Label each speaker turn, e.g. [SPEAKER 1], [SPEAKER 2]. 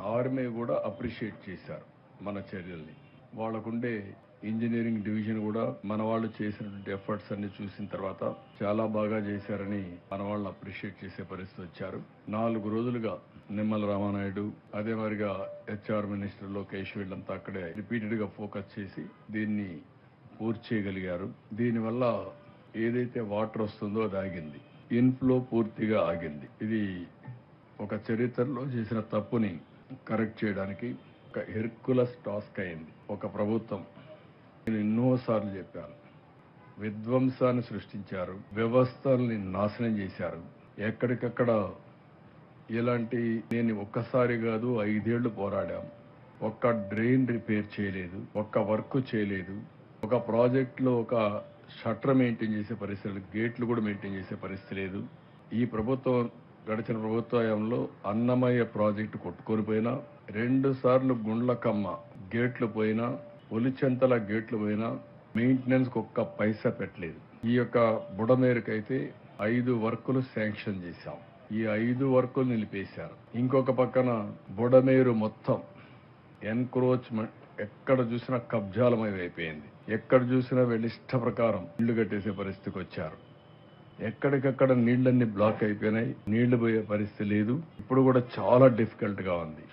[SPEAKER 1] Army కూడా appreciate చేశారు మన చర్యల్ని. వాళ్ళకుండే ఇంజనీరింగ్ డివిజన్ కూడా మన వాళ్ళు చేసినటువంటి ఎఫర్ట్స్ అన్ని చూసిన తర్వాత చాలా బాగా చేశారని మన వాళ్ళు అప్రిషియేట్ చేసే పరిస్థితి వచ్చారు. నాలుగు రోజులుగా నిమ్మల రామానాయుడు అదే మరిగా హెచ్ఆర్ మినిస్టర్ లోకేష్ వీళ్ళంతా అక్కడే రిపీటెడ్గా ఫోకస్ చేసి దీన్ని పూర్తి చేయగలిగారు. దీనివల్ల ఏదైతే వాటర్ వస్తుందో అది ఆగింది. ఇన్ఫ్లో పూర్తిగా ఆగింది. ఇది ఒక చరిత్రలో చేసిన తప్పుని కరెక్ట్ చేయడానికి ఒక హెర్కులస్ టాస్క్ అయింది ఒక ప్రభుత్వం. నేను ఎన్నోసార్లు చెప్పాను. విధ్వంసాన్ని సృష్టించారు వ్యవస్థల్ని నాశనం చేశారు. ఎక్కడికక్కడ ఇలాంటి నేను ఒక్కసారి కాదు ఐదేళ్ళు పోరాడాం. ఒక్క డ్రైన్ రిపేర్ చేయలేదు ఒక్క వర్క్ చేయలేదు. ఒక ప్రాజెక్ట్లో ఒక షట్టర్ మెయింటైన్ చేసే పరిస్థితి గేట్లు కూడా మెయింటైన్ చేసే పరిస్థితి లేదు. ఈ ప్రభుత్వం గడిచిన ప్రభుత్వంలో అన్నమయ్య ప్రాజెక్టు కొట్టుకొని పోయినా రెండు సార్లు గుండ్లకమ్మ గేట్లు పోయినా ఒలిచెంతల గేట్లు పోయినా మెయింటెనెన్స్ ఒక్క పైసా పెట్టలేదు. ఈ యొక్క బుడమేరుకైతే ఐదు వర్కులు శాంక్షన్ చేశాం. ఈ ఐదు వర్కులు నిలిపేశారు. ఇంకొక పక్కన బుడమేరు మొత్తం ఎన్క్రోచ్మెంట్ ఎక్కడ చూసినా కబ్జాలమై అయిపోయింది ఎక్కడ చూసినా వీళ్ళ ఇష్ట ప్రకారం ఇల్లు కట్టేసే పరిస్థితికి వచ్చారు. ఎక్కడికక్కడ నీళ్ళన్నీ బ్లాక్ అయిపోయినాయి. నీళ్ళు పోయే పరిస్థితి లేదు. ఇప్పుడు కూడా చాలా డిఫికల్ట్గా ఉంది.